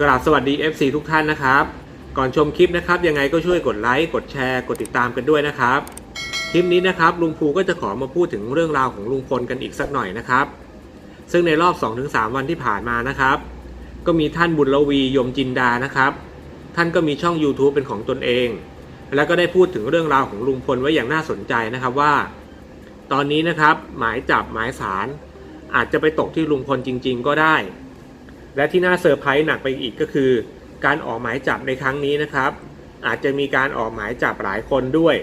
กราบสวัสดี FC ทุกท่านนะครับ ก่อนชมคลิปนะครับ ยังไงก็ช่วยกดไลค์กดแชร์ กดติดตามกันด้วยนะครับ คลิปนี้นะครับลุงภูก็จะขอมาพูดถึงเรื่องราวของลุงพลกันอีกสักหน่อยนะครับ ซึ่งในรอบ 2-3 วันที่ผ่านมานะครับ ก็มีท่านบุญลวียมจินดานะครับ ท่านก็มีช่อง YouTube เป็นของตนเอง แล้วก็ได้พูดถึงเรื่องราวของลุงพลไว้อย่างน่าสนใจนะครับว่า ตอนนี้นะครับหมายจับหมายสารอาจจะไปตกที่ลุงพลจริง ๆ ก็ได้ และที่น่าเซอร์ไพรส์หนักไปอีกก็คือ การออกหมายจับในครั้งนี้นะครับ อาจจะมีการออกหมายจับหลายคนด้วย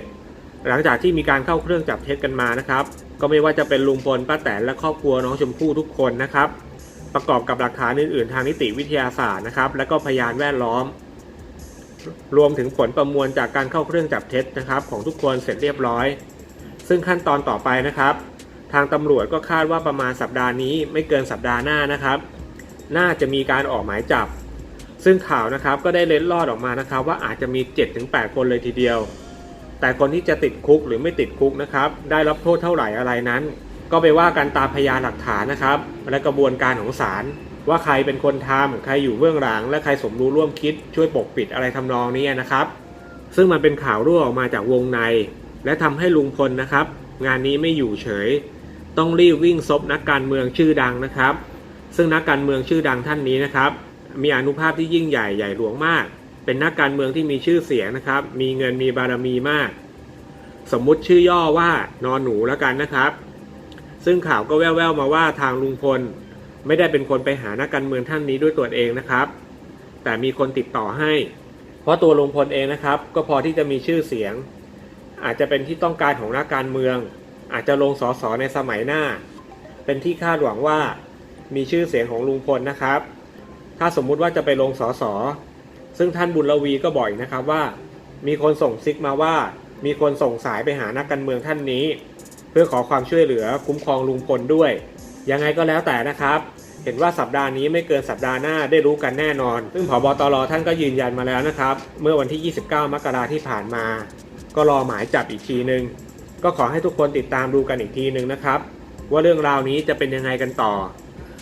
หลังจากที่มีการเข้าเครื่องจับเท็จกันมานะครับ ก็ไม่ว่าจะเป็นลุงพลป้าแตนและครอบครัวน้องชมพู่ทุกคนนะครับ ประกอบกับหลักฐานอื่นๆ ทางนิติวิทยาศาสตร์นะครับ และก็พยานแวดล้อม รวมถึงผลประมวลจากการเข้าเครื่องจับเท็จนะครับ ของทุกคนเสร็จเรียบร้อย ซึ่งขั้นตอนต่อไปนะครับ ทางตำรวจก็คาดว่าประมาณสัปดาห์นี้ไม่เกินสัปดาห์หน้านะครับ น่าจะมีการออกหมายจับ ซึ่งข่าวนะครับก็ได้เล็ดลอดออกมานะครับ ว่าอาจจะมี 7-8 คนเลยทีเดียว แต่คนที่จะติดคุกหรือไม่ติดคุกนะครับ ได้รับโทษเท่าไหร่อะไรนั้น ก็ไปว่ากันตามพยานหลักฐานนะครับ และกระบวนการของศาลว่าใครเป็นคนทำใครอยู่เบื้องหลัง และใครสมรู้ร่วมคิดช่วยปกปิดอะไรทำนองนี้นะครับ ซึ่งมันเป็นข่าวรั่วออกมาจากวงใน และทำให้ลุงพลนะครับ งานนี้ไม่อยู่เฉย ต้องรีบวิ่งซบนักการเมืองชื่อดังนะครับ ซึ่งนักการเมืองชื่อดังท่านนี้นะครับ มีอนุภาพที่ยิ่งใหญ่ใหญ่หลวงมาก เป็นนักการเมืองที่มีชื่อเสียงนะครับ มีเงินมีบารมีมาก สมมุติชื่อย่อว่านอนหนูแล้วกันนะครับ ซึ่งข่าวก็แว่วๆมาว่าทางลุงพล ไม่ได้เป็นคนไปหานักการเมืองท่านนี้ด้วยตัวเองนะครับ แต่มีคนติดต่อให้ เพราะตัวลุงพลเองนะครับ ก็พอที่จะมีชื่อเสียง อาจจะเป็นที่ต้องการของนักการเมือง อาจจะลงสอสอในสมัยหน้า เป็นที่คาดหวังว่า มีชื่อเสียงของลุงพลนะครับ ถ้าสมมุติว่าจะไปลงสอสอซึ่งท่านบุญลวีก็บอกอีกนะครับว่า มีคนส่งซิกมาว่า มีคนส่งสายไปหานักการเมืองท่านนี้ เพื่อขอความช่วยเหลือคุ้มครองลุงพลด้วย ยังไงก็แล้วแต่นะครับ เห็นว่าสัปดาห์นี้ไม่เกินสัปดาห์หน้าได้รู้กันแน่นอน ซึ่งผบตรท่านก็ยืนยันมาแล้วนะครับ เมื่อวันที่ 29 มกราที่ผ่านมา ก็รอหมายจับอีกทีหนึ่งก็ขอให้ทุกคนติดตามดูกันอีกทีหนึ่งนะครับ ว่าเรื่องราวนี้จะเป็นยังไงกันต่อ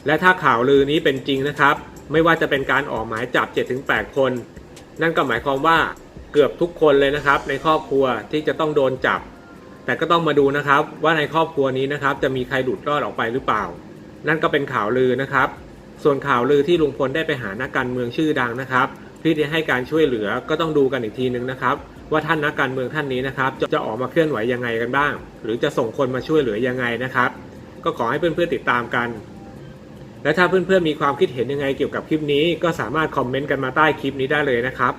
และถ้าข่าวลือนี้เป็นจริงนะครับ ไม่ว่าจะเป็นการออกหมายจับ 7-8 คน นั่นก็หมายความว่าเกือบทุกคนเลยนะครับ ในครอบครัวที่จะต้องโดนจับ แต่ก็ต้องมาดูนะครับว่าในครอบครัวนี้นะครับ จะมีใครหลุดรอดออกไปหรือเปล่า นั่นก็เป็นข่าวลือนะครับ ส่วนข่าวลือที่ลุงพลได้ไปหานักการเมืองชื่อดังนะครับเพื่อที่ให้การช่วยเหลือก็ต้องดูกันอีกทีนึงนะครับ ว่าท่านนักการเมืองท่านนี้นะครับจะจะออกมาเคลื่อนไหวยังไงกันบ้าง หรือจะส่งคนมาช่วยเหลือยังไงนะครับ ก็ขอให้เพื่อนๆติดตามกัน และถ้าเพื่อนๆมีความคิดเห็นยังไงเกี่ยวกับคลิปนี้ ก็สามารถคอมเมนต์กันมาใต้คลิปนี้ได้เลยนะครับ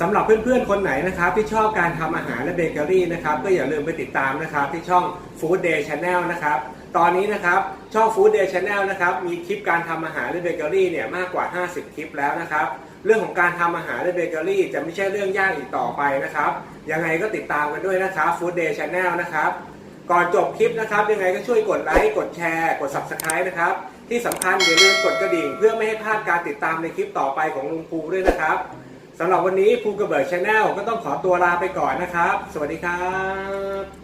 สำหรับเพื่อนๆ คนไหนนะครับ ที่ชอบการทำอาหารและเบเกอรี่นะครับก็อย่าลืมไปติดตามนะครับ ที่ช่อง Food Day Channel นะครับ ตอนนี้นะครับช่อง Food Day Channel นะครับมีคลิปการทำอาหารและเบเกอรี่เนี่ยมากกว่า 50 คลิปแล้วนะครับ เรื่องของการทำอาหารและเบเกอรี่จะไม่ใช่เรื่องยากอีกต่อไปนะครับยังไงก็ติดตามกันด้วยนะครับ Food Day Channel นะครับก่อนจบคลิปนะครับยังไงก็ช่วยกดไลค์กดแชร์ กด Subscribe นะครับ ที่สำคัญอย่าลืมกดกระดิ่ง เพื่อไม่ให้พลาดการติดตามในคลิปต่อไปของลุงภูด้วยนะครับสำหรับวันนี้ภูกระเบิดชาแนลก็ต้องขอตัวลาไปก่อนนะครับ สวัสดีครับ